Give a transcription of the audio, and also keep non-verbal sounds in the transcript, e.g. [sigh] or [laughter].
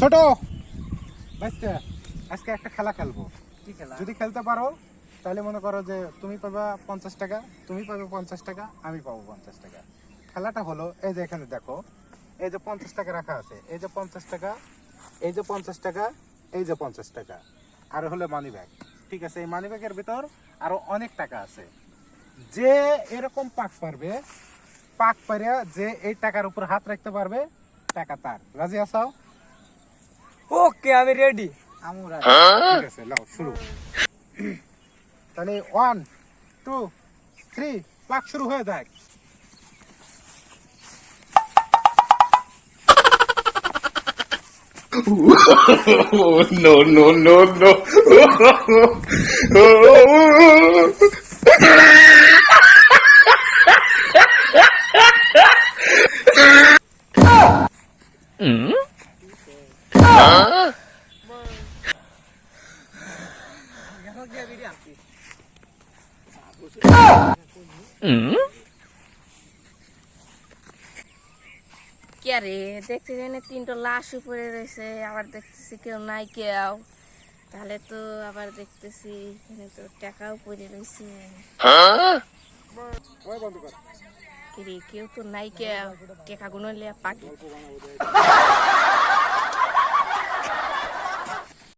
ছোট। বাচ্চা আজকে একটা খেলা খেলব। কি খেলা? যদি খেলতে পারো তাহলে মনে করো যে তুমি পাবা পঞ্চাশ টাকা তুমি পাবে পঞ্চাশ টাকা আমি পাবো পঞ্চাশ টাকা। খেলাটা হলো এই যে এখানে দেখো এই যে পঞ্চাশ টাকা রাখা আছে এই যে পঞ্চাশ টাকা এই যে পঞ্চাশ টাকা এই যে পঞ্চাশ টাকা। আর হলো মানি ব্যাগ ঠিক আছে? এই মানি ব্যাগের ভিতর আরও অনেক টাকা আছে। যে এরকম পাক পারবে পাক পারিয়া যে এই টাকার উপর হাত রাখতে পারবে টাকা তার। রাজি আসাও ওকে আমি রেডি আমরা ঠিক আছে লাও শুরু। তাহলে ওয়ান টু থ্রি পাক শুরু হয়ে যায়। Oh, no, no, no, no. কে [laughs] রে? দেখতে জানি তিনটা লাশ উপরে রয়েছে, আবার দেখতেছি কেউ নাই কেউ। তাহলে তো আবার দেখতেছি এখানে তো টাকাও পড়ে রয়েছে। কেউ তো নাই কেউ। টাকা গুলো লিয়া পাকি